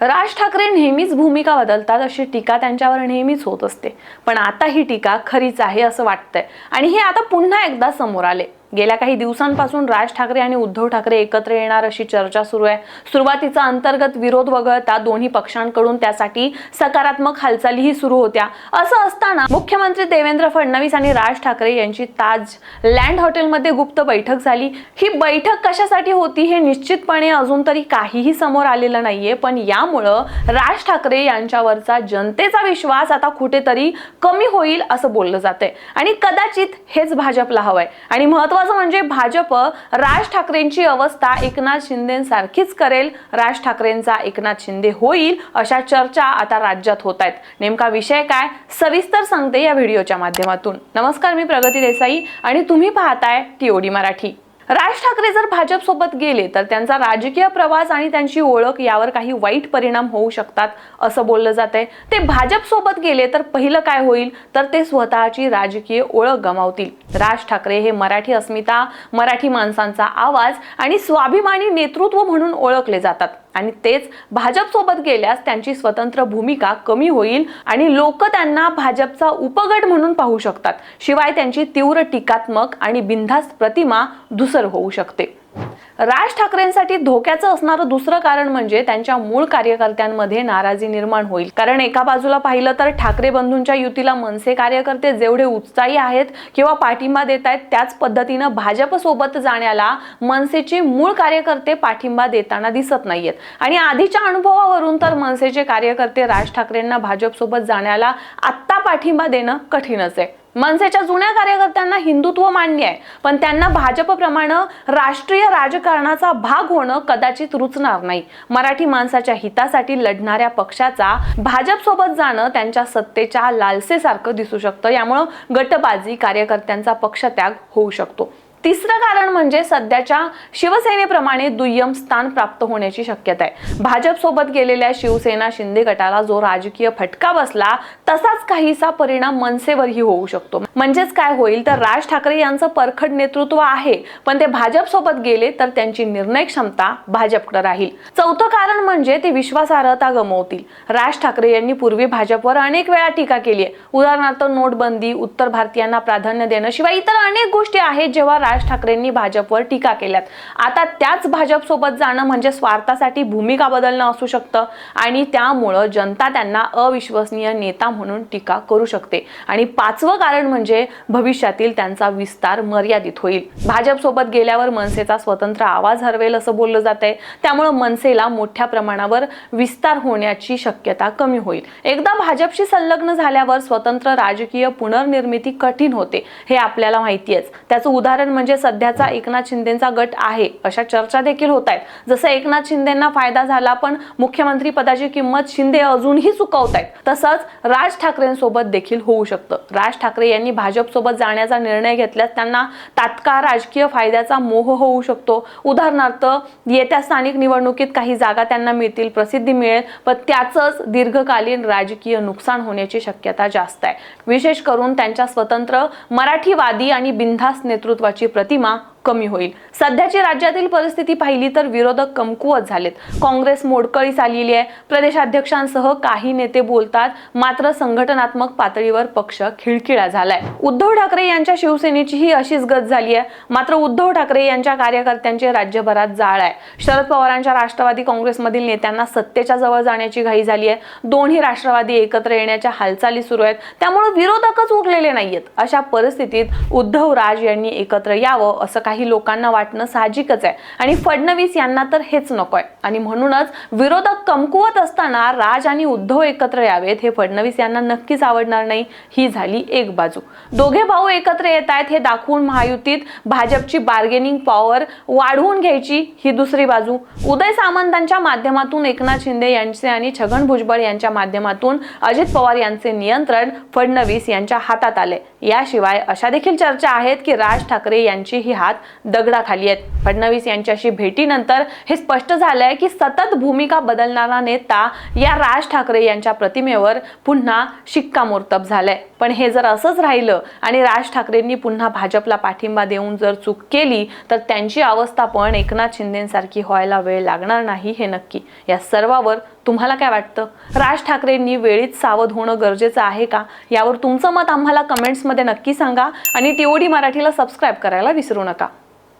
राज ठाकरे नेहमीच भूमिका बदलतात अशी टीका त्यांच्यावर नेहमीच होत असते. पण आता ही टीका खरीच आहे असं वाटतंय. आणि हे आता पुन्हा एकदा समोर आले. गेल्या काही दिवसांपासून राज ठाकरे आणि उद्धव ठाकरे एकत्र येणार अशी चर्चा सुरू आहे. सुरुवातीचा अंतर्गत विरोध वगळता दोन्ही पक्षांकडून त्यासाठी सकारात्मक हालचालीही सुरू होत्या. असं असताना मुख्यमंत्री देवेंद्र फडणवीस आणि राज ठाकरे यांची ताज लँड हॉटेलमध्ये गुप्त बैठक झाली. ही बैठक कशासाठी होती हे निश्चितपणे अजून तरी काहीही समोर आलेलं नाहीये. पण यामुळं राज ठाकरे यांच्यावरचा जनतेचा विश्वास आता कुठेतरी कमी होईल असं बोललं जातंय. आणि कदाचित हेच भाजपला हवंय. आणि महत्वाचं म्हणजे भाजप राज ठाकरेंची अवस्था एकनाथ शिंदेसारखीच करेल. राज ठाकरेंचा एकनाथ शिंदे होईल अशा चर्चा आता राज्यात होत आहेत. नेमका विषय काय? सविस्तर सांगते या व्हिडिओच्या माध्यमातून. नमस्कार मी प्रगती देसाई आणि तुम्ही पाहताय टीओडी मराठी. राज ठाकरे जर भाजप सोबत गेले तर त्यांचा राजकीय प्रवास आणि त्यांची ओळख यावर काही वाईट परिणाम होऊ शकतात असं बोललं जात आहे ते भाजप सोबत गेले तर पहिलं काय होईल? तर ते स्वतःची राजकीय ओळख गमावतील. राज ठाकरे हे मराठी अस्मिता मराठी माणसांचा आवाज आणि स्वाभिमानी नेतृत्व म्हणून ओळखले जातात. आणि तेच भाजप सोबत गेल्यास त्यांची स्वतंत्र भूमिका कमी होईल आणि लोक त्यांना भाजपचा उपगट म्हणून पाहू शकतात. शिवाय त्यांची तीव्र टीकात्मक आणि बिनधास्त प्रतिमा धुसर होऊ शकते. राज ठाकरेंसाठी धोक्याचं असणारं दुसरं कारण म्हणजे त्यांच्या मूळ कार्यकर्त्यांमध्ये नाराजी निर्माण होईल. कारण एका बाजूला पाहिलं तर ठाकरे बंधूंच्या युतीला मनसे कार्यकर्ते जेवढे उत्साही आहेत किंवा पाठिंबा देत आहेत त्याच पद्धतीनं भाजप सोबत जाण्याला मनसेचे मूळ कार्यकर्ते पाठिंबा देताना दिसत नाहीयेत. आणि आधीच्या अनुभवावरून तर मनसेचे कार्यकर्ते राज ठाकरेंना भाजप सोबत जाण्याला आत्ता पाठिंबा देणं कठीणच आहे. मनसेच्या जुन्या कार्यकर्त्यांना हिंदुत्व मान्य आहे पण त्यांना भाजपप्रमाणे राष्ट्रीय राजकारणाचा भाग होणं कदाचित रुचणार नाही. मराठी माणसाच्या हितासाठी लढणाऱ्या पक्षाचा भाजप सोबत जाणं त्यांच्या सत्तेच्या लालसेसारखं दिसू शकतं. यामुळं गटबाजी कार्यकर्त्यांचा पक्षत्याग होऊ शकतो. तिसरं कारण म्हणजे सध्याच्या शिवसेनेप्रमाणे दुय्यम स्थान प्राप्त होण्याची शक्यता आहे. भाजप सोबत गेलेल्या शिवसेना शिंदे गटाला जो राजकीय फटका बसला तसाच काहीसा परिणाम मनसेवरही होऊ शकतो. म्हणजेच काय होईल? तर राज ठाकरे यांचं परखड नेतृत्व आहे पण ते भाजप सोबत गेले तर त्यांची निर्णय क्षमता भाजपकडे राहील. चौथं कारण म्हणजे ते विश्वासार्हता गमवतील. राज ठाकरे यांनी पूर्वी भाजपवर अनेक वेळा टीका केली आहे. उदाहरणार्थ नोटबंदी उत्तर भारतीयांना प्राधान्य देणं शिवाय इतर अनेक गोष्टी आहेत जेव्हा राज ठाकरेंनी भाजपवर टीका केल्यात. आता त्याच भाजप सोबत जाणं म्हणजे स्वार्थासाठी भूमिका बदलणं असू शकतं आणि त्यामुळं जनता त्यांना अविश्वसनीय नेता म्हणून टीका करू शकते. आणि पाचवं कारण म्हणजे भविष्यातील त्यांचा विस्तार मर्यादित होईल. भाजपसोबत गेल्यावर मनसेचा स्वतंत्र आवाज हरवेल असं बोललं जात आहे त्यामुळं मनसेला मोठ्या प्रमाणावर विस्तार होण्याची शक्यता कमी होईल. एकदा भाजपशी संलग्न झाल्यावर स्वतंत्र राजकीय पुनर्निर्मिती कठीण होते हे आपल्याला माहिती आहेच. त्याचं उदाहरण म्हणजे म्हणजे सध्याचा एकनाथ शिंदेचा गट आहे अशा चर्चा देखील होत आहेत. जसं एकनाथ शिंदेना फायदा झाला पण मुख्यमंत्री पदाची किंमत शिंदे अजूनही चुकवत आहेत. तसंच राज ठाकरेंसोबत देखील होऊ शकतं. राज ठाकरे यांनी भाजपसोबत जाण्याचा निर्णय घेतल्यास त्यांना तात्काळ राजकीय फायद्याचा मोह होऊ शकतो. उदाहरणार्थ येत्या स्थानिक निवडणुकीत काही जागा त्यांना मिळतील प्रसिद्धी मिळेल पण त्याचंच दीर्घकालीन राजकीय नुकसान होण्याची शक्यता जास्त आहे. विशेष करून त्यांच्या स्वतंत्र मराठीवादी आणि बिनधास्त नेतृत्वाची प्रतिमा कमी होईल. सध्याची राज्यातील परिस्थिती पाहिली तर विरोधक कमकुवत झालेत. काँग्रेस मोडकळीस आलेली आहे. प्रदेशाध्यक्षांसह काही नेते बोलतात मात्र संघटनात्मक पातळीवर पक्ष खिळखिळा झालाय. उद्धव ठाकरे यांच्या शिवसेनेची ही अशीच गत झाली आहे. मात्र उद्धव ठाकरे यांच्या कार्यकर्त्यांचे राज्यभरात जाळ आहे. शरद पवारांच्या राष्ट्रवादी काँग्रेसमधील नेत्यांना सत्तेच्या जवळ जाण्याची घाई झाली आहे. दोन्ही राष्ट्रवादी एकत्र येण्याच्या हालचाली सुरू आहेत. त्यामुळे विरोधकच उरलेले नाहीयेत. अशा परिस्थितीत उद्धव राज यांनी एकत्र यावं असं काही लोकांना वाटणं साहजिकच आहे. आणि फडणवीस यांना तर हेच नको आहे. आणि म्हणूनच विरोधक कमकुवत असताना राज आणि उद्धव एकत्र यावेत हे फडणवीस यांना नक्कीच आवडणार नाही. ही झाली एक बाजू. दोघे भाऊ एकत्र येत आहेत हे दाखवून महायुतीत भाजपची बार्गेनिंग पॉवर वाढवून घ्यायची ही दुसरी बाजू. उदय सामंतांच्या माध्यमातून एकनाथ शिंदे यांचे आणि छगन भुजबळ यांच्या माध्यमातून अजित पवार यांचे नियंत्रण फडणवीस यांच्या हातात आले. याशिवाय अशा देखील चर्चा आहेत की राज ठाकरे यांची ही हात दगडाखाली आहेत. फडणवीस यांच्याशी भेटीनंतर हे स्पष्ट झालंय की सतत भूमिका बदलणारा नेता या राज ठाकरे यांच्या प्रतिमेवर पुन्हा शिक्कामोर्तब झालंय. पण हे जर असंच राहिलं आणि राज ठाकरेंनी पुन्हा भाजपला पाठिंबा देऊन जर चूक केली तर त्यांची अवस्था पण एकनाथ शिंदेसारखी व्हायला वेळ लागणार नाही हे नक्की. या सर्वावर तुम्हाला काय वाटतं? राज ठाकरेंनी वेळीच सावध होणं गरजेचं आहे का? यावर तुमचं मत आम्हाला कमेंट्समध्ये नक्की सांगा आणि टीओडी मराठीला सबस्क्राईब करायला विसरू नका.